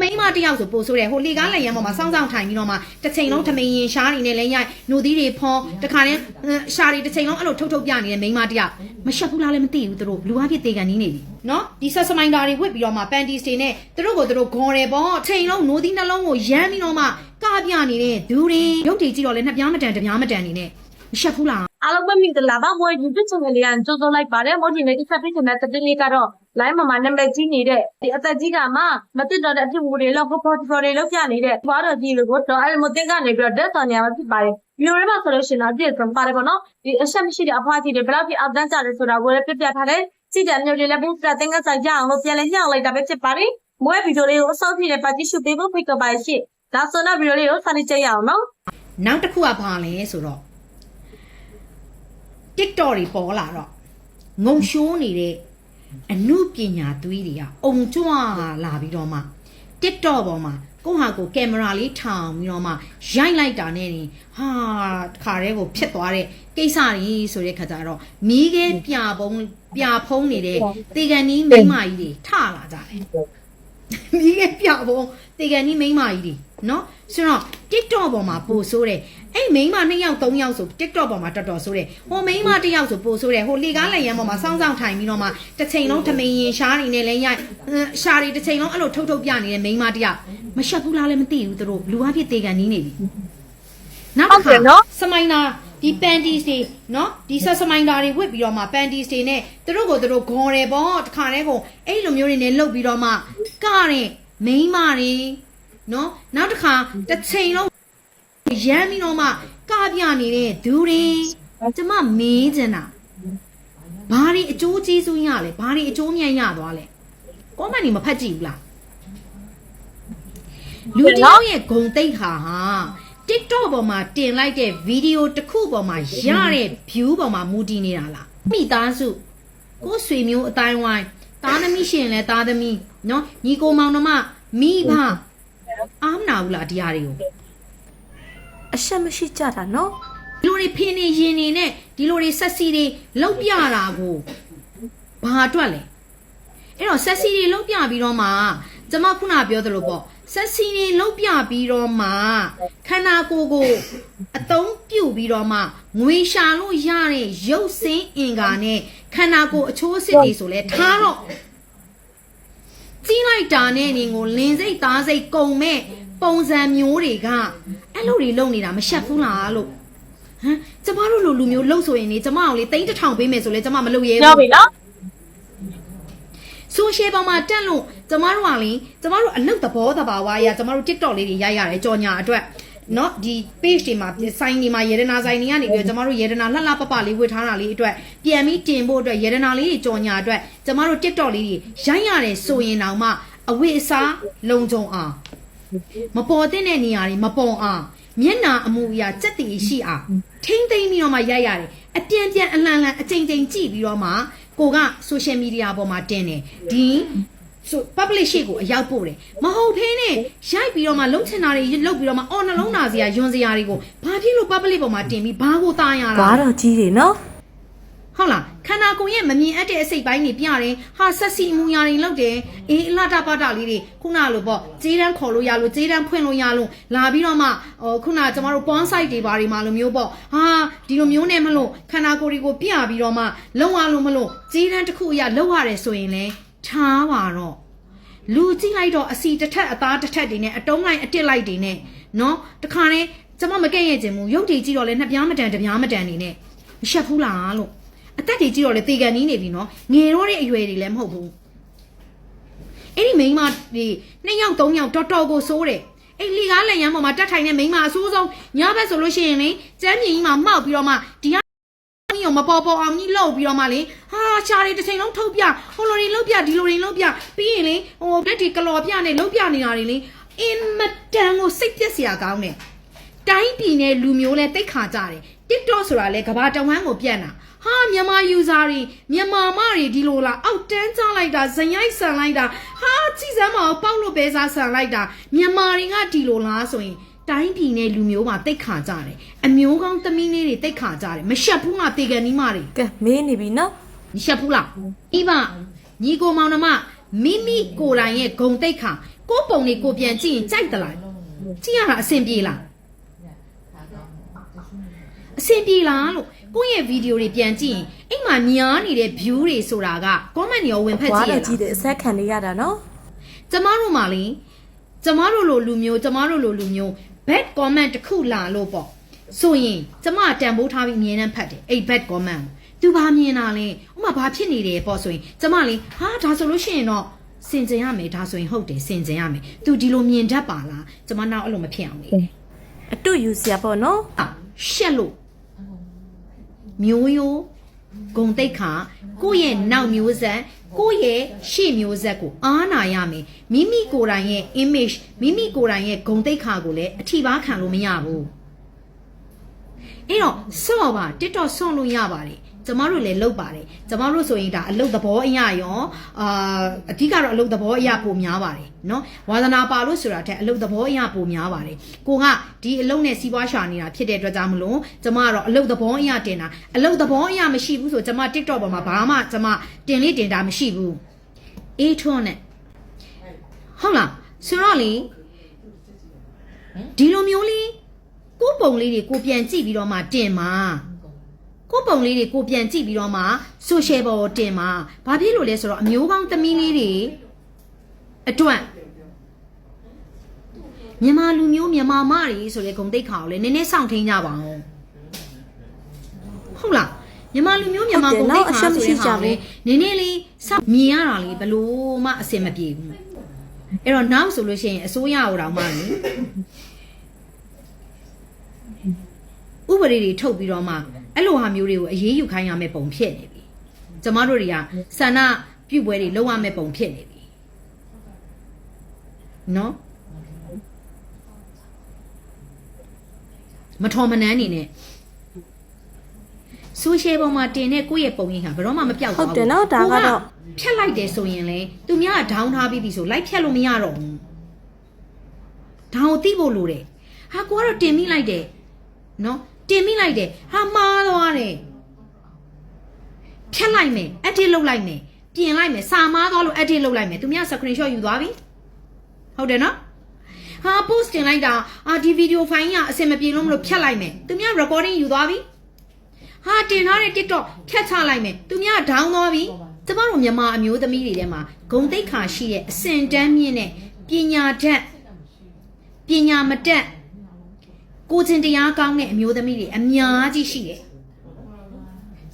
မိန်းမတစ်ယောက်ဆိုပို့ဆိုတယ်ဟိုလေကားလက်ရံပေါ်မှာစောင်းစောင်းထိုင်ပြီးတော့မှတစ်ချိန်လုံးထမင်းရင်ရှားနေနဲ့လဲရိုက်နှုတ်သီးတွေဖုံးတခါတည်းရှားတွေတစ်ချိန်လုံးအဲ့လိုထုတ်ထုတ်ပြနေတဲ့မိန်းမတစ်ယောက်မရှက်ဘူးလားလည်းမသိဘူးသူတို့လူအဖြစ်သေးကန်နီးနေပြီနော်ဒီဆက်စမိုင်းတာတွေဝစ်ပြီးတော့မှပန်တီစတွေနဲ့သူတို့ကိုသူတို့ဂွန်တယ်ပေါ့ချိန်လုံးနှုတ်သီးနှလုံးကိုရမ်းပြီးတော့မှကပြနေတဲ့ဒူတွေရုပ်တည်ကြည့်တော့လဲနှစ်ပြားမတန်တစ်ပြားမတန်နေနဲ့မရှက်ဘူးလားအားလုံးပဲမင်္ဂလာပါမွေး YouTube channel လေးကကြိုးစိုးလိုက်ပါတယ်မို့ဒီနေ့ဒီဆက်ပြီးကျွန်တော်တက်လေးကတော့ line မှာမှာနာမည်ကြီးနေတဲ့ဒီအသက်ကြီးကမှမသိတော့တဲ့အဖြစ်မှုတွေလောက်ဖို့ portfolio တွေလောက်ပြနေတဲ့ဘာတော့ကြီးလို့တော့အဲ့မသိကနေပြီးတော့ death တော်နေရာမှာဖြစ်ပါတယ်ဒီလိုမှဆိုလို့ရှိရင်တော့ပြည့်စုံပါတယ်ပေါ့နော်ဒီအဆက်မရှိတဲ့အဖွားကြီးတွေဘယ်လောက်ပြအပ်တန်းကြတယ်ဆိုတာကိုလည်းပြပြထားတယ်စီတဲ့မျိုးလေးလည်းပုံစံတင်ကစားကြအောင်လို့ပြန်လဲညှောင်းလိုက်တာပဲဖြစ်ပါတယ်မွေးဗီဒီယိုလေးကိုအစောကြီးနဲ့ပါကြည့်ရှုပေးဖို့ဖိတ်ခေါ်ပါရှင့်ဒါဆိုတော့ဗီဒီယိုလေးကိုစနေကြရအောင်နော်နောက်တစ်ခုကဘာလဲဆိုတော့ TikTok တွေပေါ်လာတော့ငုံရှိုးနေတဲ့ အမှုပညာသွေးတွေကအုံကြွလာပြီးတော့မှ TikTok ပေါ်မှာကိုယ့်ဟာကိုယ်ကင်မရာလေးထောင်ပြီးတော့မှရိုက်လိုက်တာနဲ့နေဟာခါရဲကိုဖြစ်သွားတဲ့ကိစ္စကြီးဆိုတဲ့ခါကျတော့မီးခဲပြပုံပြဖုံးနေတဲ့တေကန်နီးမိန်းမကြီးတွေထလာကြတယ်မိခဲ့ပြပုံတေကန်ကြီးမိန်းမကြီးတွေနော်ဆိုတော့ TikTok ပေါ်မှာပို့ဆိုးတယ်အဲ့မိန်းမ2ယောက်3ယောက်ဆို TikTok ပေါ်မှာတော်တော်ဆိုးတယ်ဟိုမိန်းမ1ယောက်ဆိုပို့ဆိုးတယ်ဟိုလေကားလက်ရံပေါ်မှာစောင်းစောင်းထိုင်ပြီးတော့မှတစ်ချိန်လုံးထမင်းရင်ရှားနေနဲ့လဲရိုက်ရှားတွေတစ်ချိန်လုံးအဲ့လိုထုတ်ထုတ်ပြနေတဲ့မိန်းမ1ယောက်မရှက်ဘူးလားလည်းမသိဘူးသူတို့လူအဖြစ်တေကန်နီးနေပြီနောက်တစ်ခါစမိုင်းနာဒီပန်တီစတွေနော်ဒီဆက်စမိုင်းတာတွေဝစ်ပြီးတော့မှပန်တီစတွေနဲ့သူတို့ကိုသူတို့ဂွန်တယ်ပေါ့တခါတည်းကိုအဲ့လိုမျိုးတွေနဲ့လှုပ်ပြီးတော့မှကတဲ့မိန်းမတွေ နော်နောက်တစ်ခါတစ်ချိန်လုံးရမ်းပြီးတော့မှကပြနေတဲ့ဒူတွေကျမမေးချင်တာဘာတွေအကျိုးကျေးဇူးရလဲဘာတွေအကျိုးမြတ်ရသွားလဲကောမန်ဒီမဖတ်ကြည့်ဘူးလားလူတယောက်ရဲ့ဂုံတိတ်ခါဟာ TikTok ပေါ်မှာတင်လိုက်တဲ့ဗီဒီယိုတစ်ခုပေါ်မှာရတဲ့ view ပေါ်မှာမူတည်နေတာလားမိသားစုကိုယ်ဆွေမျိုးအတိုင်းဝိုင်းသားသမီးရှင်လဲသားသမီးနော်ညီကိုမောင်နှမမိဘ အားမနာဘူးလားတရားတွေကိုအဆက်မရှိကြတာနော်ဒီလိုတွေဖင်းနေရင်နေနဲ့ဒီလိုတွေဆက်စီတွေလောက်ပြတာကိုဘာအတွက်လဲအဲ့တော့ဆက်စီတွေလောက်ပြပြီးတော့မှကျွန်မခုနပြောသလိုပေါ့ဆက်စီတွေလောက်ပြပြီးတော့မှခန္ဓာကိုယ်ကိုအသုံးပြုပြီးတော့မှငွေရှာလို့ရတဲ့ရုပ်စင်းအင်္ဂါနဲ့ခန္ဓာကိုယ်အချိုးအစစ်တွေဆိုလဲထားတော့ ကြီးလိုက်တာနဲ့နေကိုလင်းစိတ်သားစိတ်ကုံမဲ့ပုံစံမျိုးတွေကအဲ့လိုတွေလုပ်နေတာမရှက်ဘူးလားလို့ဟမ်ကျမတို့လိုလူမျိုးလှုပ်ဆိုရင်နေကျမအောင်လေတိန်းတစ်ထောင်ပေးမယ်ဆိုလဲကျမမလုပ်ရဲပြောဘူးပြီနော်ဆိုရှယ်ပေါ်မှာတက်လို့ကျမတို့ကလေကျမတို့အလုတ်သဘောတဘာဝအရာကျမတို့ TikTok လေးတွေရိုက်ရတယ်ကြော်ညာအတွက် เนาะဒီ page တွေမှာဆိုင်တွေမှာယေဒနာဆိုင်တွေကနေပြီးတော့ကျမတို့ယေဒနာလှလှပပလေးဝေထားတာလေးအတွက်ပြန်ပြီးတင်ဖို့အတွက်ယေဒနာလေးတွေကြော်ညာအတွက်ကျမတို့ TikTok လေးတွေရိုက်ရတယ်ဆိုရင်တောင်မှအဝိအစားလုံခြုံအောင်မပေါ်တဲ့နေရာတွေမပေါ်အောင်မျက်နာအမူအရာစက်တည်ရှိအောင်ထိမ့်သိမ့်ပြီးတော့မှရိုက်ရတယ်အပြန်ပြန်အလန်လန်အချိန်ချင်းကြည့်ပြီးတော့မှကိုက social media ပေါ်မှာတင်တယ်ဒီ ဆို public ရှေ့ကိုအရောက်ပို့တယ်မဟုတ်သေးနဲ့ရိုက်ပြီးတော့မှလုံးချင်တာတွေလုတ်ပြီးတော့မှအော်နှလုံးသားစရာယွန်စရာတွေကိုဘာဖြစ်လို့ public ပေါ်မှာတင်ပြီးဘာကိုတားရတာဘာတော့ကြီးတွေနော်ဟုတ်လားခန္ဓာကိုယ်ရဲ့မမြင်အပ်တဲ့အစိတ်ပိုင်းတွေပြတယ်ဟာဆက်စီအမူအရာတွေလောက်တယ်အေးအလှတပတာလေးတွေခုနလိုပေါ့ဂျေးတန်းခေါ်လို့ရလို့ဂျေးတန်းဖွင့်လို့ရလို့လာပြီးတော့မှဟိုခုနကျမတို့ porn site တွေဘာတွေမှာလိုမျိုးပေါ့ဟာဒီလိုမျိုးနဲ့မလို့ခန္ဓာကိုယ်တွေကိုပြပြီးတော့မှလုံရလို့မလို့ဂျေးတန်းတစ်ခုအရာလောက်ရတယ်ဆိုရင်လဲ ထားပါတော့လူကြည့်လိုက်တော့အစီတစ်ထက်အသားတစ်ထက်တွေနဲ့အတုံးလိုက်အတစ်လိုက်တွေနဲ့နော်တခါနဲ့ကျမမကဲ့ရဲ့ခြင်းမူရုပ်တည်ကြည့်တော့လဲနှစ်ပြားမတန်တစ်ပြားမတန်နေနဲ့မရှက်ဘူးလားလို့အသက်တွေကြည့်တော့လေတေကန်နီးနေပြီနော်ငယ်တော့တဲ့အရွယ်တွေလည်းမဟုတ်ဘူးအဲ့ဒီမိန်းမတွေနှစ်ယောက်သုံးယောက်တော်တော်ကိုစိုးတယ်အဲ့လီကားလက်ရန်ပေါ်မှာတက်ထိုင်တဲ့မိန်းမအဆိုးဆုံးညဘက်ဆိုလို့ရှိရင်လေကျမ်းမြင်ကြီးမှာမှောက်ပြီးတော့မှဒီ ကကြီးကိုမပေါ်ပေါ်အောင်ကြီးလှုပ်ပြီးတော့မှလေဟာရှားတွေတစ်ချိန်လုံးထုတ်ပြဟိုလိုတွေလှုပ်ပြဒီလိုတွေလှုပ်ပြပြီးရင်လေဟိုတက်ဒီကလော်ပြနဲ့လှုပ်ပြနေတာတွေလေအင်မတန်ကိုစိတ်ပြက်စရာကောင်းတယ်တိုင်းပြည်နဲ့လူမျိုးလဲတိတ်ခါကြတယ် TikTok ဆိုတာလဲကဘာတဝမ်းကိုပြန့်တာဟာမြန်မာ user တွေမြန်မာမတွေဒီလိုလားအောက်တန်းချလိုက်တာဇင်ရိုက်ဆန်လိုက်တာဟာကြည်စမ်းမအောင်ပေါက်လို့ပဲစားဆန်လိုက်တာမြန်မာတွေကဒီလိုလားဆိုရင် တိုင်းပြည်နဲ့လူမျိုးမှာတိတ်ခါကြတယ်အမျိုးကောင်းသမီးလေးတွေတိတ်ခါကြတယ်မရှက်ဘူးငါတေကန်နီးမတွေကဲမေးနေပြီနော်မရှက်ဘူးလားဤပါညီကိုမောင်နှမမိမိကိုယ်တိုင်ရဲ့ဂုံတိတ်ခါကိုယ့်ပုံလေးကိုပြန်ကြည့်ရင်ကြိုက်သလားကြည့်ရတာအဆင်ပြေလားအဆင်ပြေလားလို့ကိုယ့်ရဲ့ဗီဒီယိုတွေပြန်ကြည့်ရင်အိမ်မှာများနေတဲ့ view တွေဆိုတာက comment တွေရောဝင်ဖက်ဘွားကြည့်ရတော်တာကြီးတဲ့အဆက်ခံနေရတာနော်ကျမတို့မှလေကျမတို့လိုလူမျိုးကျမတို့လိုလူမျိုး bad comment တစ်ခုလာလို့ပေါ့ဆိုရင်ကျမတန်ဖိုးထားပြီးအမြင်နဲ့ဖတ်တယ်အဲ့ bad comment ကိုသူဘာမြင်တာလဲဥမာဘာဖြစ်နေတယ်ပေါ့ဆိုရင်ကျမလေဟာဒါဆိုလို့ရှိရင်တော့စင်ကြင်ရမယ်ဒါဆိုရင်ဟုတ်တယ်စင်ကြင်ရမယ်သူဒီလိုမြင်တတ်ပါလားကျမနောက်အဲ့လိုမဖြစ်အောင်လေအတူယူစရာပေါ့နော်အာရှက်လို့မျိုးရိုး ဂုံတိတ်ခါကိုယ့်ရဲ့နောက်မျိုးဆက်ကိုယ့်ရဲ့ရှေ့မျိုးဆက်ကိုအားနာရမယ်မိမိကိုယ်တိုင်ရဲ့ image မိမိကိုယ်တိုင်ရဲ့ဂုံတိတ်ခါကိုလည်းအထီပါခံလို့မရဘူးအဲ့တော့ဆော့ပါ TikTok ဆော့လို့ရပါတယ် ကျမတို့လည်းလုပ်ပါတယ်ကျမတို့ဆိုရင်ဒါအလုပ်သဘောအရရောအာအဓိကတော့အလုပ်သဘောအရပုံများပါတယ်နော်ဝါသနာပါလို့ဆိုတာထက်အလုပ်သဘောအရပုံများပါတယ်ကိုကဒီအလုပ်နဲ့စီးပွားရှာနေတာဖြစ်တဲ့အတွက်ကြောင့်မလို့ကျမကတော့အလုပ်သဘောအရတင်တာအလုပ်သဘောအရမရှိဘူးဆိုကျမ TikTok ပေါ်မှာဘာမှကျမတင်လေးတင်တာမရှိဘူးအေးထွန်းနဲ့ဟုတ်လားဆိုတော့လေဒီလိုမျိုးလေးကိုပုံလေးတွေကိုပြန်ကြည့်ပြီးတော့မှတင်ပါ ကိုယ့်ပုံလေးတွေကိုပြန်ကြည့်ပြီးတော့မှ social ပေါ်ကိုတင်မှာဘာဖြစ်လို့လဲဆိုတော့အမျိုးကောင်းသမီးလေးတွေအတွက်မြန်မာလူမျိုးမြန်မာမတွေဆိုတဲ့ဂုံတိတ်ခါကိုလည်းနည်းနည်းစောင့်ထိန်ကြပါအောင်ဟုတ်လားမြန်မာလူမျိုးမြန်မာဂုံတိတ်ခါဆိုတဲ့ဟာကိုလည်းနည်းနည်းလေးစောင့်မြင်ရတာလေဘလို့မှအဆင်မပြေဘူးအဲ့တော့နောက်ဆိုလို့ရှိရင်အစိုးရဟိုတောင်မှလေဥပဒေတွေထုတ်ပြီးတော့မှ အဲ့လိုဟာမျိုးတွေကိုအရေးယူခိုင်းရမယ့်ပုံဖြစ်နေပြီကျမတို့တွေကဆန္ဒပြုပွဲတွေလုပ်ရမယ့်ပုံဖြစ်နေပြီနော်မထော်မနှမ်းနေနဲ့ဆိုရှယ်ပေါ်မှာတင်တဲ့ကိုယ့်ရဲ့ပုံရိပ်ဟာဘယ်တော့မှမပြောက်ဟုသွားတ်ဘူးတယ်နော်ဒါကတော့ဖြတ်လိုက်တယ်ဆိုရင်လေသူများကဒေါင်းထားပြီးပြီဆိုလိုက်ဖြတ်လို့မရတော့ဘူးဒေါင်းကိုတိဖို့လိုတယ်ဟာကိုကတော့တင်မိလိုက်တယ်နော် တင်မိလိုက်တယ်ဟာမှားသွားတယ်ဖြတ်လိုက်မယ် edit လုပ်လိုက်မယ်ပြင်လိုက်မယ်စာမားသွားလို့ edit လုပ်လိုက်မယ်သူများ screenshot ယူသွားပြီဟုတ်တယ်နော်ဟာ post တင်လိုက်တာအာဒီ video file ကအဆင်မပြေလို့မလို့ဖြတ်လိုက်မယ်သူများ recording ယူသွားပြီဟာတင်ထားတဲ့ TikTok ဖြတ်ချလိုက်မယ်သူများဒေါင်းသွားပြီကျမတို့မြန်မာအမျိုးသမီးတွေထဲမှာဂုံတိတ်ခါရှိတဲ့အစင်တန်းမြင့်တဲ့ပညာတတ်ပညာမတတ် ကိုချင်းတရားကောင်းတဲ့အမျိုးသမီးတွေအများကြီးရှိတယ်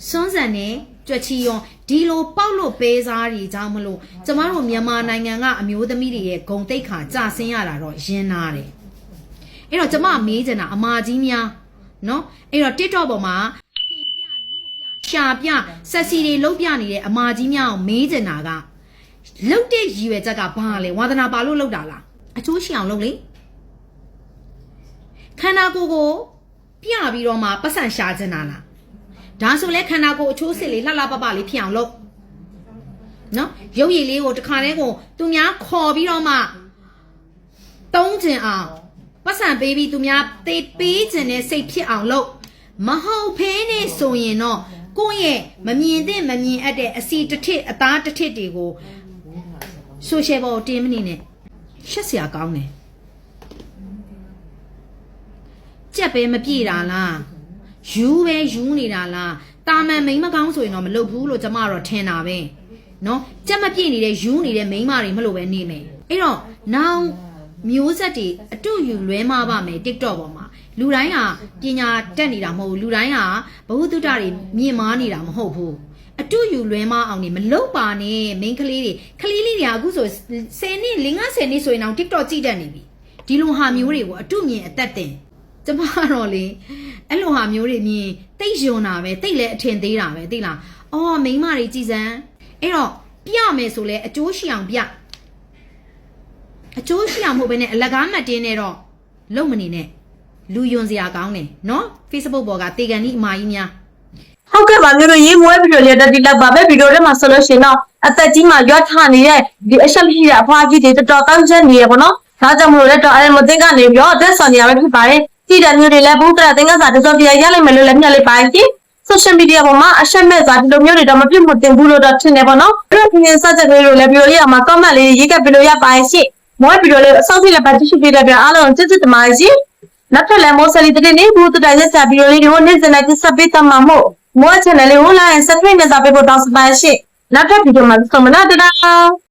စွန်းစံနဲ့ကြွက်ချီရောဒီလိုပေါက်လို့ပေးစားတွေကြောင့်မလို့ကျမတို့မြန်မာနိုင်ငံကအမျိုးသမီးတွေရဲ့ဂုံတိတ်ခါကြဆင်းရတာတော့ရင်းနာတယ်အဲ့တော့ကျမမေးချင်တာအမကြီးများနော်အဲ့တော့ TikTok ပေါ်မှာရှာပြဆက်စီတွေလုတ်ပြနေတဲ့အမကြီးများကိုမေးချင်တာကလုတ်တဲ့ရည်ရွယ်ချက်ကဘာလဲဝါသနာပါလို့လုတ်တာလားအချိုးရှိအောင်လုပ်လေ န္ဓာကိုယ်ကိုပြပြီးတော့မှပတ်စံရှာချင်တာလားဒါဆိုလဲခန္ဓာကိုယ်အချိုးစစ်လေးလှလှပပလေးဖြစ်အောင်လှုပ်နော်ရုပ်ရည်လေးကိုတစ်ခါတည်းကိုသူများခေါ်ပြီးတော့မှတုံးချင်အောင်ပတ်စံပေးပြီးသူများတေးပေးချင်တဲ့စိတ်ဖြစ်အောင်လုပ်မဟုတ်ဖဲနဲ့ဆိုရင်တော့ကိုယ့်ရဲ့မမြင်သင့်မမြင်အပ်တဲ့အစီတစ်ထစ်အသားတစ်ထစ်တွေကိုဆိုရှယ်ဘောတင်မနေနဲ့ရှက်စရာကောင်းတယ် ကြက်ပဲမပြေတာလားယူပဲယူနေတာလားတာမန်မိန်မကောင်းဆိုရင်တော့မလုပ်ဘူးလို့ကျမတော့ထင်တာပဲနော်ကြက်မပြေနေတဲ့ယူနေတဲ့မိန်းမတွေမလို့ပဲနေမယ်အဲ့တော့ now မျိုးဆက်တွေအတူယူလွဲမပါမယ် TikTok ပေါ်မှာလူတိုင်းဟာပညာတက်နေတာမဟုတ်ဘူးလူတိုင်းဟာဘဝတုဒ္ဒတွေမြင့်မားနေတာမဟုတ်ဘူးအတူယူလွဲမအောင်နေမလောက်ပါနဲ့မိန်းကလေးတွေကလေးလေးတွေကအခုဆို10နှစ်50နှစ်ဆိုရင်တော့ TikTok ကြည့်တတ်နေပြီဒီလိုဟာမျိုးတွေကိုအတူမြင်အသက်တင် ကျမတော့လေအဲ့လိုဟာမျိုးတွေမြင်တိတ်ယွန်တာပဲတိတ်လည်းအထင်သေးတာပဲသိလားအော်မိန်းမတွေကြည်စမ်းအဲ့တော့ပြမယ်ဆိုလဲအကျိုးရှိအောင်ပြအကျိုးရှိအောင်မဟုတ်ဘဲနဲ့အလကားမှတ်တင်းနေတော့လုံမနေနဲ့လူယွန်စရာကောင်းတယ်နော် Facebook ပေါ်ကတေကန်ဒီအမာကြီးများဟုတ်ကဲ့ပါမျိုးတို့ရေးမွေးဗီဒီယိုလေးတက်တိလောက်ပါပဲဗီဒီယိုထဲမှာဆိုလို့ရှိရင်တော့အသက်ကြီးမှရွက်ထနေတဲ့ဒီအချက်ရှိတဲ့အဖွားကြီးတွေတော်တော်ကောင်းချက်နေရပါတော့ဒါကြောင့်မလို့လည်းတော့အဲ့မသိကနေပြီးတော့အသက်ဆောင်နေရပဲဖြစ်ပါတယ် ကြည့်တဲ့မျိုးတွေလည်းဘုဒ္ဓသင်္ကန်းစာတစောပြရလိမ့်မယ်လို့လည်းမျှလိုက်ပါကြည့် social media ပေါ်မှာအချက်မဲ့စာဒီလိုမျိုးတွေတော့မပြတ်မတင်ဘူးလို့တော့ထင်တယ်ပေါ့နော်အဲ့တော့ဒီနေ့စကြက်လေးတွေလည်းဗီဒီယိုလေးအောင်မှာ comment လေးရေးခဲ့ပြီးလို့ရပါရဲ့ရှင့်မောဗီဒီယိုလေးအဆုံးထိလည်းပါကြည့်ရှုပေးတဲ့အတွက်အားလုံးကျေးဇူးတင်ပါတယ်ရှင်နောက်ထပ်လည်းမောဆယ်လီတကယ်နေဘူးတူတိုင်းရက်စာဗီဒီယိုလေးတွေကိုနေ့စဉ်နဲ့တင်ဆက်ပေးသွားမှာမို့မော channel လေးကို like and subscribe နဲ့စာပေးဖို့တောင်းဆိုပါရှင်နောက်ထပ်ဗီဒီယိုမှာဆုံမနာတဒါ